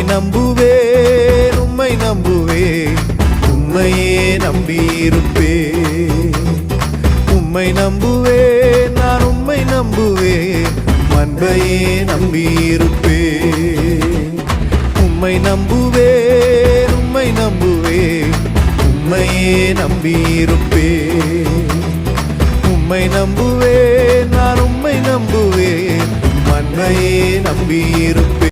உம்மை நம்புவேன் உம்மை நம்புவேன். உம்மையே நம்பியிருப்பேன். உம்மை நம்புவேன் நான் உம்மை நம்புவேன். உம் அன்பையே நம்பியிருப்பேன். உம்மை நம்புவேன் உம்மை நம்புவேன். உம்மையே நம்பியிருப்பேன். உம்மை நம்புவேன் நான் உம்மை நம்புவேன். உம் அன்பையே நம்பியிருப்பேன்.